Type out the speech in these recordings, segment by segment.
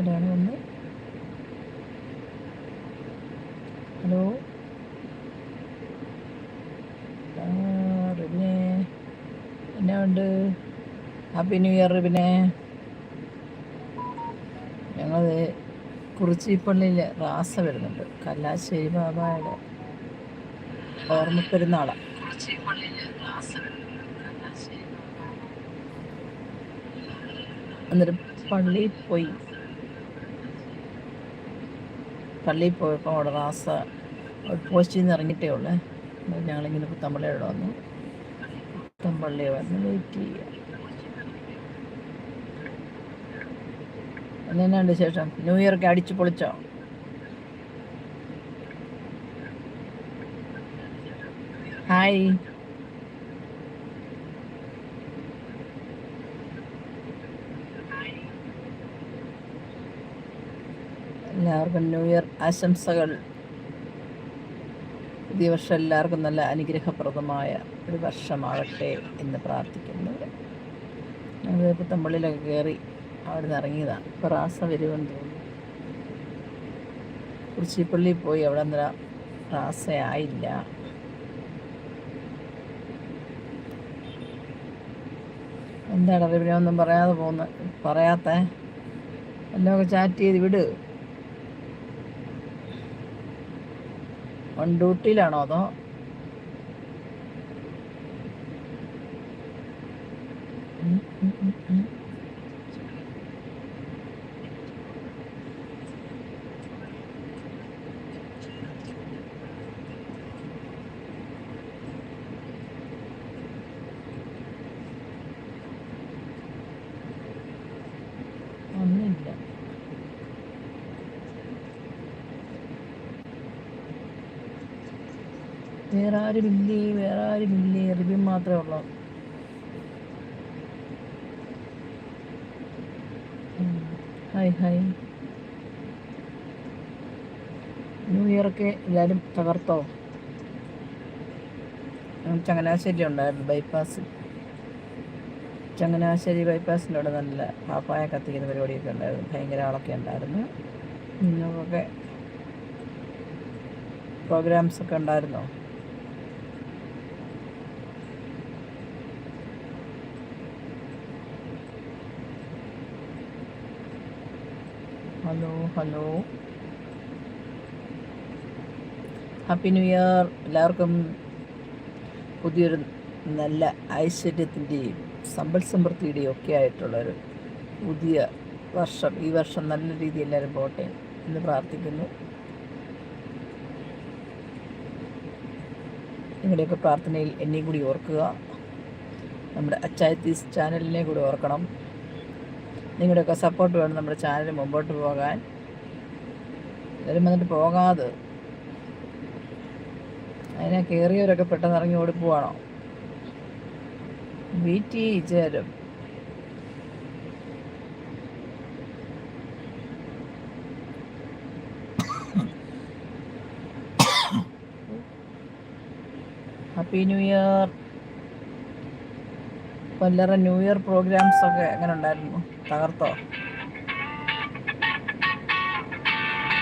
ആരാണ് വന്ന് ഹലോ? റിബിനെ എന്നാ ഉണ്ട്? ഹാപ്പി ന്യൂ ഇയർ റിബിനെ ഞങ്ങൾ കുറിച്ചിപ്പള്ളിയിൽ റാസ വരുന്നുണ്ട്. കല്ലാശ്ശേരി ബാബായുടെ ഓർമ്മ പെരുന്നാളാണ് എന്നിട്ട് പള്ളിയിൽ പോയി. പള്ളിയിൽ പോയപ്പോൾ അവിടെ റാസ പോസ്റ്റിൽ നിന്ന് ഇറങ്ങിയിട്ടേ ഉള്ളേ. ഞങ്ങളിങ്ങനെ പുത്തമ്പള്ളിയോടെ വന്നു. പുത്തമ്പള്ളി വന്ന് വെയിറ്റ് ചെയ്യുക എന്നെന്നാണ്ട് ശേഷം ന്യൂ ഇയർക്ക് അടിച്ചു പൊളിച്ചോ? ഹായ് എല്ലാവർക്കും ന്യൂ ഇയർ ആശംസകൾ. പുതിയ വർഷം എല്ലാവർക്കും നല്ല അനുഗ്രഹപ്രദമായ ഒരു വർഷമാകട്ടെ എന്ന് പ്രാർത്ഥിക്കുന്നു. ഞങ്ങൾ പുത്തമ്പള്ളിയിലൊക്കെ കയറി അവിടെ നിന്ന് ഇറങ്ങിയതാണ്. ഇപ്പോൾ റാസ വരുമെന്ന് തോന്നുന്നു. കുറിച്ചിപ്പള്ളിയിൽ പോയി അവിടെ നിന്ന് റാസയായില്ല എന്താണ് റിബിനെ ഒന്നും പറയാതെ പോകുന്ന പറയാത്ത? എല്ലാം ചാറ്റ് ചെയ്ത് വിട്. ഓൺ ഡ്യൂട്ടിയിലാണോ അതോ? ഉം, ആരുമില്ലേ? വേറെ ആരുമില്ലേ റിബിൻ മാത്രമേ ഉള്ളൂ. ഹായ് ഹായ് ന്യൂ ഇയറൊക്കെ എല്ലാവരും തകർത്തോ? ചങ്ങനാശ്ശേരി ഉണ്ടായിരുന്നു ബൈപ്പാസ് ചങ്ങനാശ്ശേരി ബൈപ്പാസിന്റെ അവിടെ നല്ല പാപ്പായ കത്തിക്കുന്ന പരിപാടിയൊക്കെ ഉണ്ടായിരുന്നു. ഭയങ്കര ആളൊക്കെ ഉണ്ടായിരുന്നു. നിങ്ങൾക്കൊക്കെ പ്രോഗ്രാംസ് ഒക്കെ ഉണ്ടായിരുന്നോ? Hello hello happy new year എല്ലാവർക്കും പുതിയൊരു നല്ല ഐശ്വര്യത്തിന്റെയും സമ്പൽ സമൃദ്ധിയുടെയും ഒക്കെ ആയിട്ടുള്ളൊരു പുതിയ വർഷം. ഈ വർഷം നല്ല രീതിയിൽ എല്ലാവരും പോട്ടെ എന്ന് പ്രാർത്ഥിക്കുന്നു. നിങ്ങളുടെയൊക്കെ പ്രാർത്ഥനയിൽ എന്നെയും കൂടി ഓർക്കുക. നമ്മുടെ അച്ചായത്തീസ് ചാനലിനെ കൂടി ഓർക്കണം. നിങ്ങളുടെയൊക്കെ സപ്പോർട്ട് വേണം നമ്മുടെ ചാനൽ മുമ്പോട്ട് പോകാൻ. എല്ലാവരും വന്നിട്ട് പോകാതെ. അതിനെ കയറിയവരൊക്കെ പെട്ടെന്ന് ഇറങ്ങി ഓടിപ്പോവാണോ? ടി ചേരും ഹാപ്പി ന്യൂ ഇയർ കൊല്ലറ ന്യൂ ഇയർ പ്രോഗ്രാംസ് ഒക്കെ എങ്ങനെ ഉണ്ടായിരുന്നു തകർത്തോ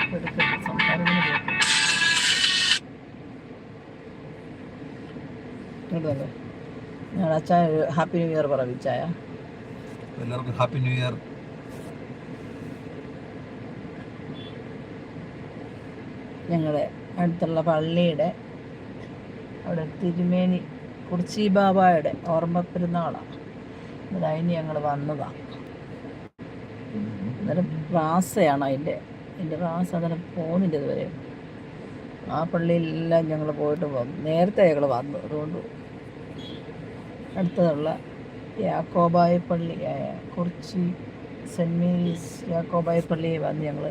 എടുക്ക് സംസാരിക്കുന്നത് കേൾക്കും. ഇങ്ങോട്ട് വന്നോ. ഞാൻ അച്ഛാ ഹാപ്പി ന്യൂ ഇയർ പറവിച്ചായ എല്ലാവർക്കും ഹാപ്പി ന്യൂ ഇയർ ഞങ്ങളുടെ അടുത്തുള്ള പള്ളിയുടെ അവിടെ തിരുമേനി കുർച്ചി ബാബായുടെ ഓർമ്മ പെരുന്നാളാണ് എന്നിട്ട് അതിന് ഞങ്ങൾ വന്നതാണ് അന്നേരം റാസയാണ് അതിന്റെ. അതിന്റെ റാസ അന്നേരം പോകുന്നില്ല ഇതുവരെ. ആ പള്ളിയിലെല്ലാം ഞങ്ങൾ പോയിട്ട് വന്നു നേരത്തെ ഞങ്ങൾ വന്നു. അതുകൊണ്ട് അടുത്തുള്ള യാക്കോബായ പള്ളിയായ കുറിച്ചി സെന്റ് മേരീസ് യാക്കോബായ പള്ളിയിൽ വന്ന് ഞങ്ങൾ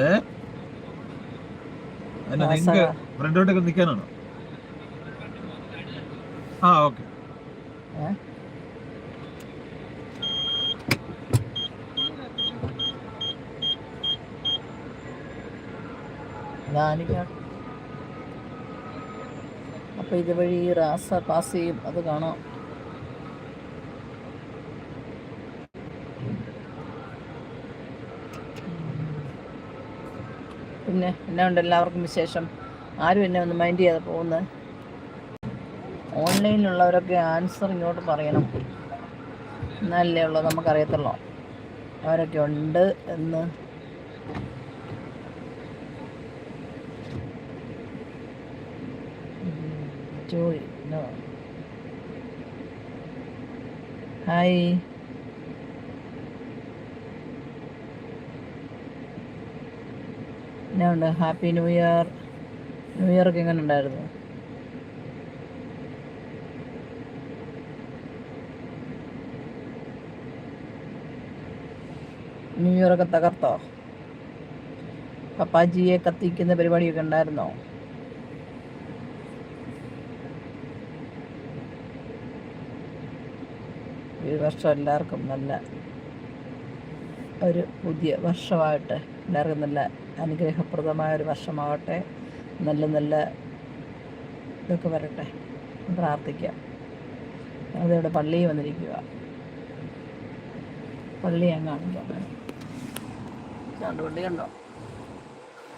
ഏ? അപ്പൊ ആ അപ്പോൾ ഇതുവഴി റാസ പാസ് ചെയ്യും. അത് കാണാം. പിന്നെ എന്നെ ഉണ്ട് എല്ലാവർക്കും വിശേഷം? ആരും എന്നെ ഒന്ന് മൈൻഡ് ചെയ്യാതെ പോകുന്നത് ഓൺലൈനിലുള്ളവരൊക്കെ ആൻസർ ഇങ്ങോട്ട് പറയണം. എന്നല്ലേ ഉള്ളൂ നമുക്കറിയത്തുള്ളൂ. അവരൊക്കെ ഉണ്ട് എന്ന്. നോ. ഹായ് എന്നാ ഉണ്ട് happy new year new year ഒക്കെ എങ്ങനെ ഉണ്ടായിരുന്നു? ന്യൂ ഇയർ ഒക്കെ തകർത്തോ? പപ്പാജിയെ കത്തിക്കുന്ന പരിപാടിയൊക്കെ ഉണ്ടായിരുന്നോ? ഈ വർഷം എല്ലാവർക്കും നല്ല ഒരു പുതിയ വർഷമായിട്ട് എല്ലാവർക്കും നല്ല അനുഗ്രഹപ്രദമായ ഒരു വർഷമാവട്ടെ നല്ല നല്ല ഇതൊക്കെ വരട്ടെ. പ്രാർത്ഥിക്കാം. അതിവിടെ പള്ളിയിൽ വന്നിരിക്കുക പള്ളി ഞാൻ കാണിക്കാം. കണ്ടു പള്ളി കണ്ടോ?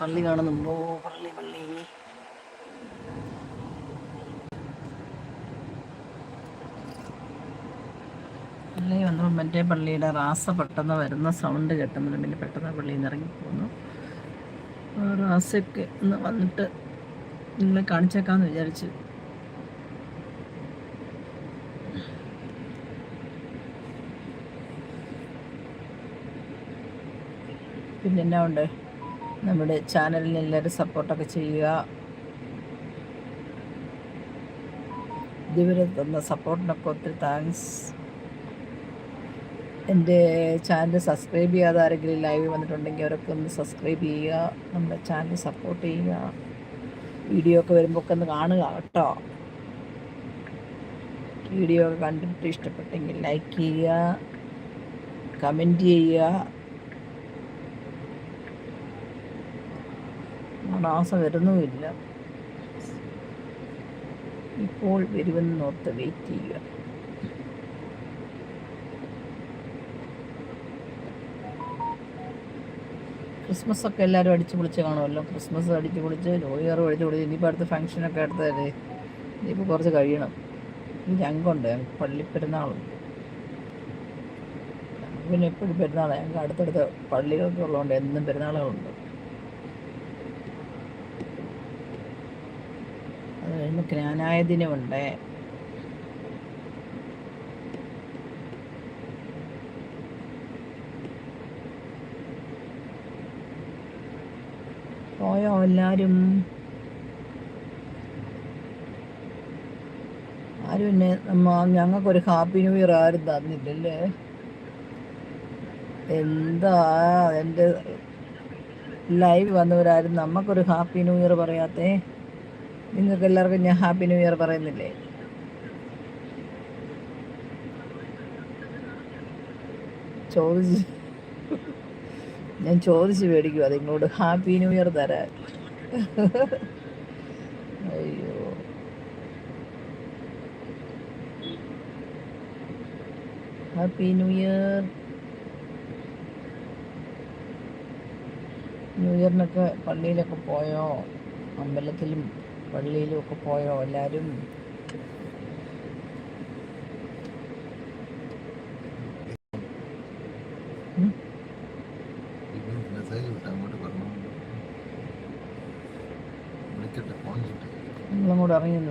പള്ളി കാണുന്നുണ്ടോ? പള്ളി പള്ളി. പള്ളി വന്നപ്പോൾ മറ്റേ പള്ളിയുടെ റാസ പെട്ടെന്ന് വരുന്ന സൗണ്ട് പിന്നെ പെട്ടെന്ന് പള്ളിയിൽ നിന്ന് ഇറങ്ങിപ്പോന്നു. ആ റാസയൊക്കെ ഒന്ന് വന്നിട്ട് നിങ്ങളെ കാണിച്ചേക്കാന്ന് വിചാരിച്ചു. പിന്നെ എന്നാ ഉണ്ട്? നമ്മുടെ ചാനലിന് എല്ലാവരും സപ്പോർട്ടൊക്കെ ചെയ്യുക. ഇതുവരെ തന്ന സപ്പോർട്ടിനൊക്കെ ഒത്തിരി താങ്ക്സ് എന്റെ ചാനൽ സബ്സ്ക്രൈബ് ചെയ്യാതെ ആരെങ്കിലും ലൈവ് വന്നിട്ടുണ്ടെങ്കിൽ അവരൊക്കെ ഒന്ന് സബ്സ്ക്രൈബ് ചെയ്യുക നമ്മുടെ ചാനൽ സപ്പോർട്ട് ചെയ്യുക വീഡിയോ ഒക്കെ വരുമ്പോൾ ഒക്കെ ഒന്ന് കാണുക കേട്ടോ. വീഡിയോ ഒക്കെ കണ്ടിട്ട് ഇഷ്ടപ്പെട്ടെങ്കിൽ ലൈക്ക് ചെയ്യുക കമന്റ് ചെയ്യുക. മാസം വരുന്നുമില്ല. ഇപ്പോൾ വരുമെന്ന് ഓർത്ത് വെയിറ്റ് ചെയ്യുക. ക്രിസ്മസ് ഒക്കെ എല്ലാവരും അടിച്ചു പൊളിച്ച് കാണുമല്ലോ. ക്രിസ്മസ് അടിച്ചു പൊളിച്ച് ലോയറും അടിച്ച് പൊളിച്ച് ഇനിയിപ്പോൾ അടുത്ത് ഫംഗ്ഷനൊക്കെ അടുത്തല്ലേ ഇനിയിപ്പോൾ കുറച്ച് കഴിയണം. ഈ ഞങ്ങൾക്കുണ്ട് ഞങ്ങൾക്ക് പിന്നെ എപ്പോഴും പെരുന്നാളാണ് ഞങ്ങൾക്ക് അടുത്തടുത്ത പള്ളികളൊക്കെ ഉള്ളതുകൊണ്ട് എന്നും പെരുന്നാളുകളുണ്ട്. അത് കഴിഞ്ഞ് ജ്ഞാനായ ദിനമുണ്ട്. പോയോ എല്ലാവരും ആരും എന്നെ ഞങ്ങൾക്കൊരു ഹാപ്പി ന്യൂ ഇയർ ആരും തന്നില്ലല്ലേ? എന്താ എന്റെ ലൈവ് വന്നവരാരും നമുക്കൊരു ഹാപ്പി ന്യൂ ഇയർ പറയാത്തേ? നിങ്ങൾക്ക് എല്ലാവർക്കും ഞാൻ ഹാപ്പി ന്യൂ ഇയർ പറയുന്നില്ലേ? ചോദിച്ച് ഞാൻ ചോദിച്ച് മേടിക്കും അത് നിങ്ങളോട് ഹാപ്പി ന്യൂ ഇയർ തരാൻ. അയ്യോ. Happy new year. ന്യൂ ഇയറിനൊക്കെ പള്ളിയിലൊക്കെ പോയോ? അമ്പലത്തിലും പള്ളിയിലും ഒക്കെ പോയോ എല്ലാവരും നിങ്ങളും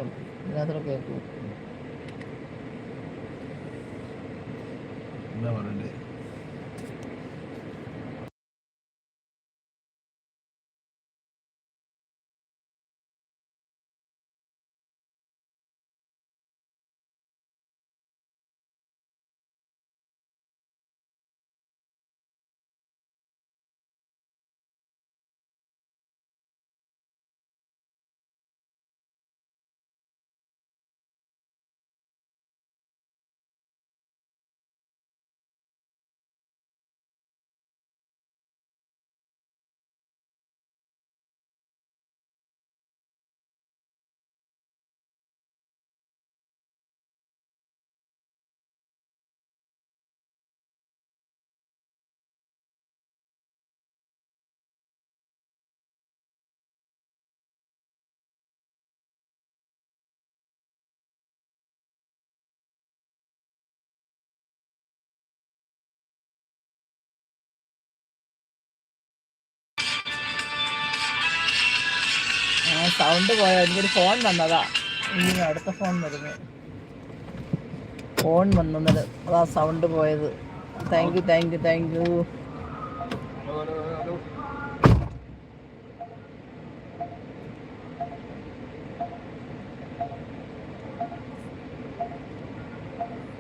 സൗണ്ട് പോയ എനിക്കൊരു ഫോൺ വന്നതാ. ഇനി അടുത്ത ഫോൺ വരുന്നു. ഫോൺ വന്നത്. അതാ സൗണ്ട് പോയത്. Thank you thank you thank you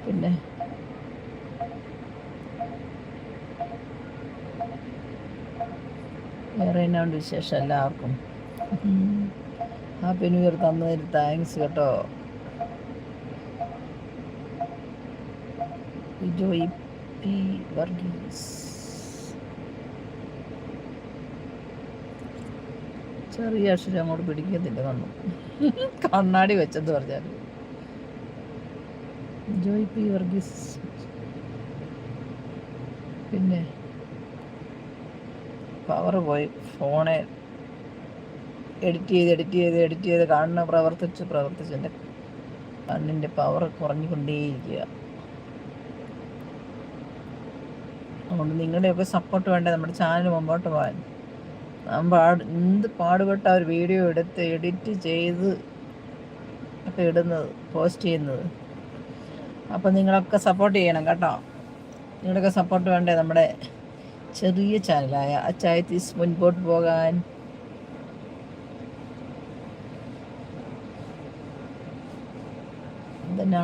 പിന്നെ? വേറെ എന്നാണ്ട് വിശേഷം എല്ലാവർക്കും? ഹാപ്പി ന്യൂ ഇയർ തന്നതിന് താങ്ക്സ് കേട്ടോ. ജോയി പി വർഗീസ്. ചെറിയ അക്ഷരം അങ്ങോട്ട് പിടിക്കത്തില്ല കണ്ണു. കണ്ണാടി വെച്ചെന്ന് പറഞ്ഞാൽ ജോയ് പി വർഗീസ്. പിന്നെ പവർ പോയി. ഫോണെ എഡിറ്റ് ചെയ്ത് എഡിറ്റ് ചെയ്ത് എഡിറ്റ് ചെയ്ത് കണ്ണ് പ്രവർത്തിച്ച് പ്രവർത്തിച്ച് എന്റെ കണ്ണിന്റെ പവർ കുറഞ്ഞുകൊണ്ടേയിരിക്കുക. അതുകൊണ്ട് നിങ്ങളുടെയൊക്കെ സപ്പോർട്ട് വേണ്ടേ? നമ്മുടെ ചാനൽ മുമ്പോട്ട് പോകാൻ. നാം പാട് എന്ത് പാടുപെട്ട ഒരു വീഡിയോ എടുത്ത് എഡിറ്റ് ചെയ്ത് ഒക്കെ ഇടുന്നത് പോസ്റ്റ് ചെയ്യുന്നത്. അപ്പം നിങ്ങളൊക്കെ സപ്പോർട്ട് ചെയ്യണം കേട്ടോ. നിങ്ങളുടെയൊക്കെ സപ്പോർട്ട് വേണ്ടേ നമ്മുടെ ചെറിയ ചാനലായ അച്ചായത്തീസ് മുൻപോട്ട് പോകാൻ.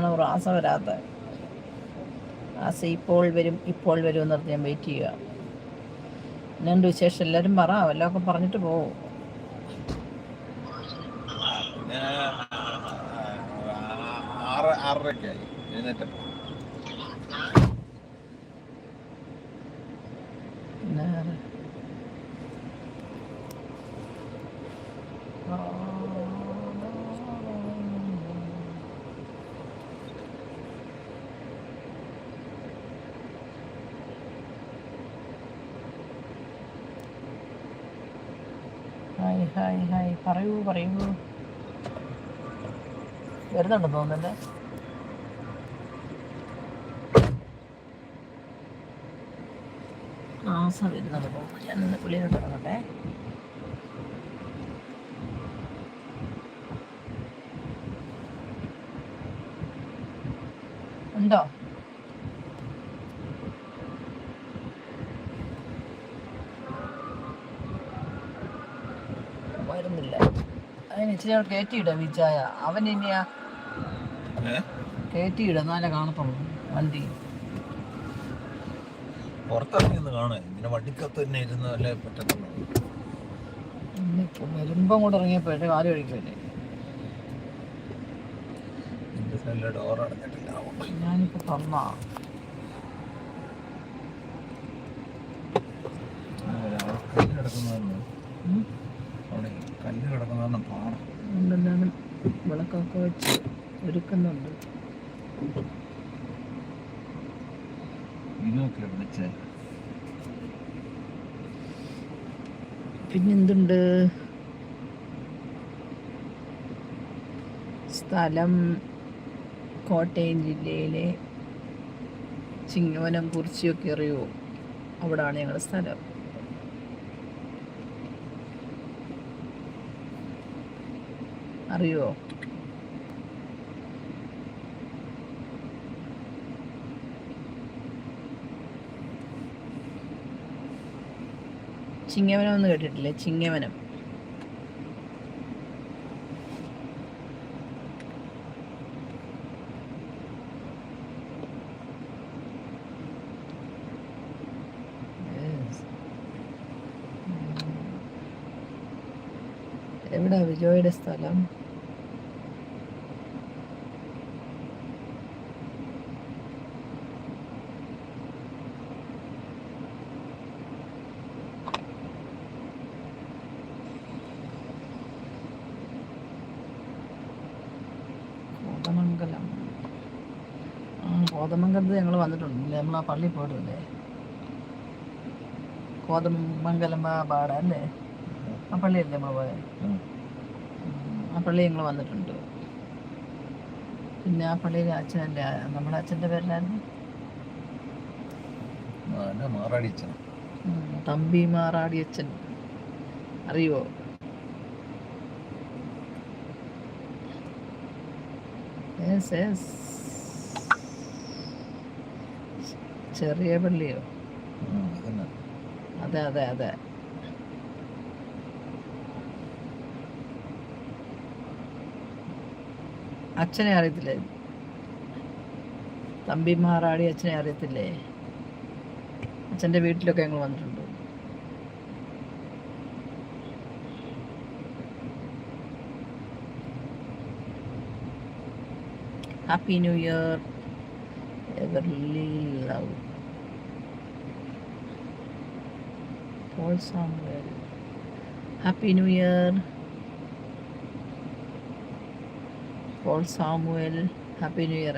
എന്തിനാണ് റാസ വരാത്ത റാസ ഇപ്പോൾ വരും ഇപ്പോൾ വരും എന്ന് പറഞ്ഞ് ഞാൻ വെയിറ്റ് ചെയ്യുക. എന്നുണ്ട് വിശേഷം എല്ലാവരും പറ വല്ലതൊക്കെ പറഞ്ഞിട്ട് പോവും പിന്നെ ആറ് ആറരയ്ക്കായി എഴുന്നേറ്റപ്പോൾ പിന്നെ വേറെ. Hi hi. പറയൂ പറയൂ. വരുന്നുണ്ടെന്ന് തോന്നുന്നല്ലേ ആസ വരുന്നുണ്ട് തോന്നുന്നു. ഞാൻ പുള്ളിയോട് പുള്ളിയോട്ട് ഇറങ്ങട്ടെ ഉണ്ടോ വരുന്നില്ല. അതിന് ഇച്ചിരി അവിടെ കയറ്റിയിടാം വിച്ചായ അവൻ ഇനിയാ കയറ്റിയിടാം എന്നാലേ കാണത്തുള്ളൂ. വണ്ടി. പുറത്തിറങ്ങി ഒന്ന് കാണുക ഇങ്ങനെ വണ്ടിക്കകത്ത് തന്നെ ഇരുന്ന് പറ്റത്തുള്ളൂ. വരുമ്പം കൂടെ കാൽ കഴിക്കുമല്ലേ ഡോർ അടഞ്ഞിട്ടില്ല. ഞാനിപ്പോൾ തന്നാ. കല്ല് കല്ല് കിടക്കുന്നതാണ് പാടം. അതുകൊണ്ടെന്താണ് വിളക്കൊക്കെ വെച്ച് ഒരുക്കുന്നുണ്ട്. ഇതൊക്കെ വിളിച്ചേ പിന്നെന്തുണ്ട്? സ്ഥലം കോട്ടയം ജില്ലയിലെ ചിങ്ങവനം കുറിച്ചിയൊക്കെ അറിയുമോ അവിടാണ് ഞങ്ങളുടെ സ്ഥലം. അറിയുമോ ചിങ്ങവനം ഒന്നും കേട്ടിട്ടില്ലേ? ചിങ്ങവനം. എവിടാ വിജോയുടെ സ്ഥലം? വന്നിട്ടുണ്ടല്ലേ നമ്മൾ ആ പള്ളിയിൽ പോയിട്ടില്ലേ കോതമംഗലം പാട അല്ലേ? ആ പള്ളിയല്ലേ നമ്മൾ പോയത് ആ പള്ളി ഞങ്ങൾ വന്നിട്ടുണ്ട്. പിന്നെ ആ പള്ളിയിലെ അച്ഛന്റെ നമ്മുടെ അച്ഛന്റെ പേരിലായിരുന്നു? തമ്പി മാറാടി അച്ഛൻ. അറിയോ യെസ് യെസ് ചെറിയ പള്ളിയോ. അതെ അതെ അതെ അച്ഛനെ അറിയത്തില്ലേ? തമ്പി മാറാടി അച്ഛനെ അറിയത്തില്ലേ? അച്ഛന്റെ വീട്ടിലൊക്കെ ഞങ്ങൾ വന്നിട്ടുണ്ട്. Happy new year Everly love Paul Samuel happy new year Paul Samuel happy new year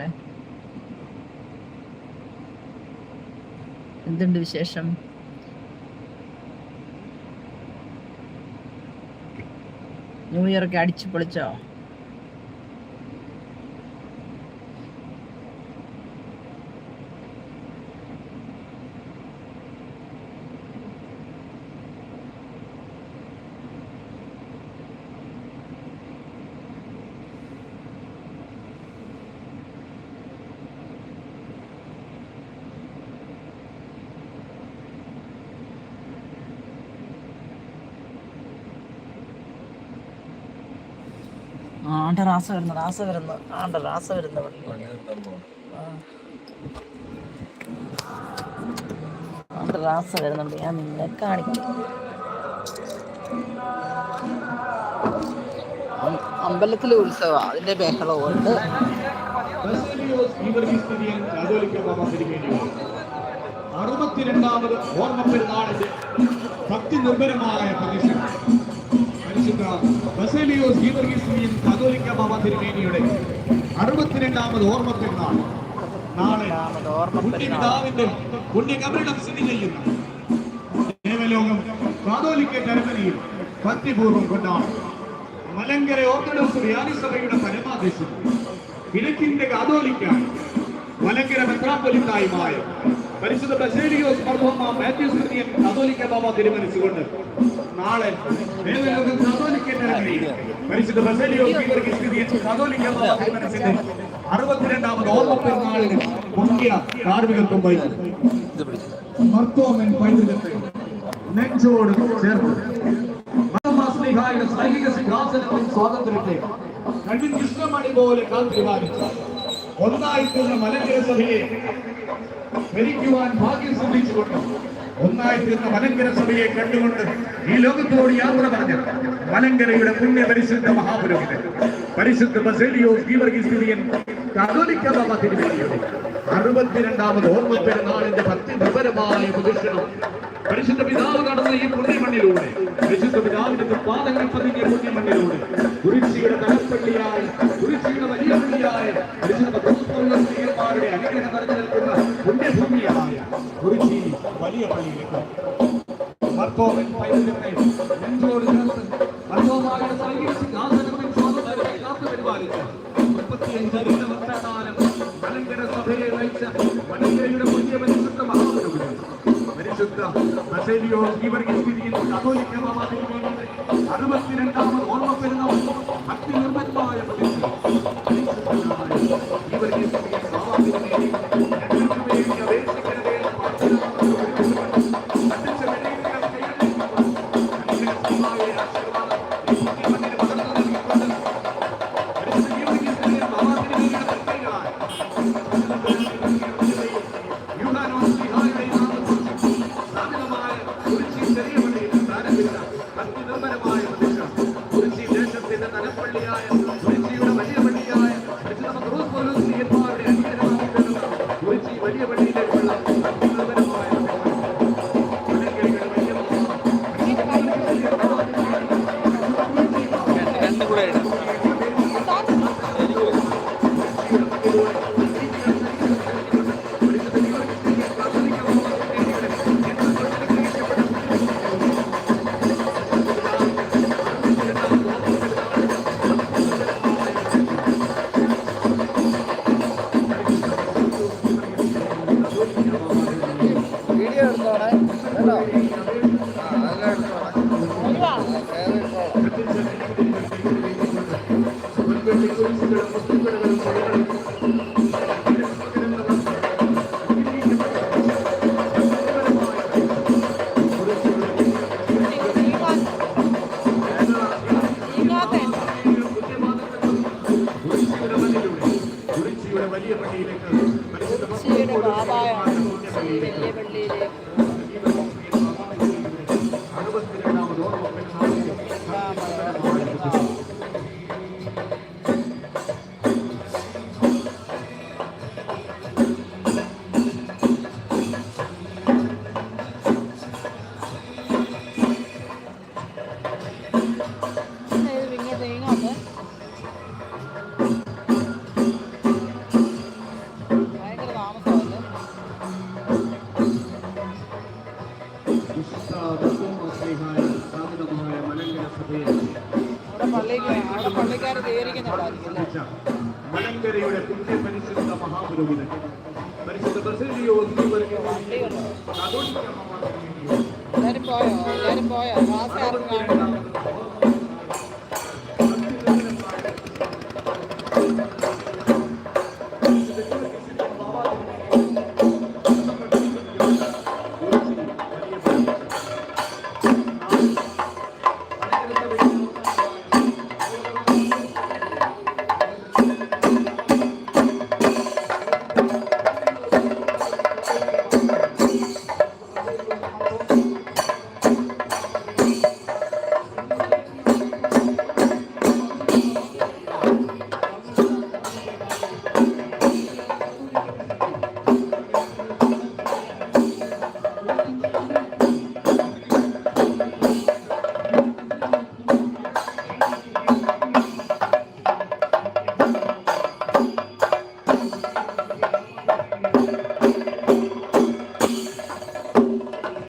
എന്തുണ്ട് വിശേഷം? ന്യൂ ഇയർ ഒക്കെ അടിച്ചു പൊളിച്ചോ? ആണ്ട റാസ വരുന്നു റാസ വരുന്നു ആണ്ട റാസ വരുന്നു. ആണ്ട റാസ വരുന്നുണ്ട് ഞാൻ നിന്നെ കാണിക്കും. അമ്പലത്തിലെ ഉത്സവം അതിന്റെ ബഹളമുണ്ട് അറുപത്തിരണ്ടാമത് ഓർമ്മ പെരുന്നാളിന്റെ ഭക്തി നിർഭരമായ പ്രദേശം ബസേലിയോസ് ഗീവർഗീസ് കതോലിക്ക ബാബ തിരുമേനിയുടെ അറുപത്തിരണ്ടാമത് ഓർമ്മ നാളെ പുണ്യപിതാവിന്റെ പുണ്യകബരിടം സ്ഥിതി ചെയ്യുന്ന. ദേവലോകം കാതോലിക്ക ജർമ്മനിയിൽ ഭക്തിപൂർവം കൊണ്ടാണ്. മലങ്കര ഓർത്തഡോക്സ് വ്യാനിസഭയുടെ പരമാദേശം കിഴക്കിന്റെ കാതോലിക്ക മലങ്കര മെത്രാപ്പൊലിത്തായുമായ പരിശുദ്ധ ബസേലിയോസ് മർദ്ദോമ മാത്യൂസ് കാതോലിക്ക ബാബ തിരുമനിച്ചുകൊണ്ട് നാളെ പരിശുദ്ധ അറുപത്തിരണ്ടാമത് ഓർമ്മ പെരുന്നാളിന് മുഖ്യ കാർമികത്വം വഹിക്കും മർത്തോമൻ പൈതൃകത്തെ നെഞ്ചോട് ചേർത്ത്. മതമാസ്ലിഹായുടെ സൈനിക സിംഹാസനവും സ്വാതന്ത്ര്യത്തെ കണ്ണിൻ കൃഷ്ണമണി പോലെ കാത്തിരിവാനിച്ച ഒന്നായിത്തീർന്ന മലങ്കര സഭയെ ഭരിക്കുവാൻ ഭാഗ്യം സിദ്ധിച്ചുകൊണ്ട് ഒന്നായിത്തീർന്ന മലങ്കര സഭയെ കണ്ടുകൊണ്ട് ഈ ലോകത്തോട് യാത്ര പറഞ്ഞത് മലങ്കരയുടെ പുണ്യ പരിശുദ്ധ മഹാപുരോഹിതൻ. പരിശുദ്ധ ബസേലിയോസ് ഗീവർഗീസ് കതോലിക്ക സഭ ബാബ തിരുവേദിയുടെ അറുപത്തിരണ്ടാമത് ഓർമ്മ പെരുന്നാളിന്റെ ഭക്തി നിർഭരമായ പ്രദർശനം പരിശുദ്ധ പിതാവ് നടന്ന ഈ പുണ്യമണ്ണിലൂടെ പരിശുദ്ധ പിതാവിന്റെ പാദങ്ങൾ പതിഞ്ഞ പുണ്യമണ്ണിലൂടെ കുരിശിയുടെ തലപ്പള്ളിയായി കുരിശിയുടെ വലിയ പള്ളിയായ പരിശുദ്ധ അനുഗ്രഹം നിറഞ്ഞു നിൽക്കുന്ന പുണ്യഭൂമിയായ കുരിശി വലിയ പള്ളിയിലേക്ക് സഭയെ അറുപത്തിരണ്ടാമത് ഓർമ്മപ്പെടുന്ന ഭക്തി നിർമ്മലമായ ദേശത്തിന്റെ തലപ്പള്ളിയായ കുരിശിയുടെ വലിയ പള്ളിയായ പരിശുദ്ധ വേറെ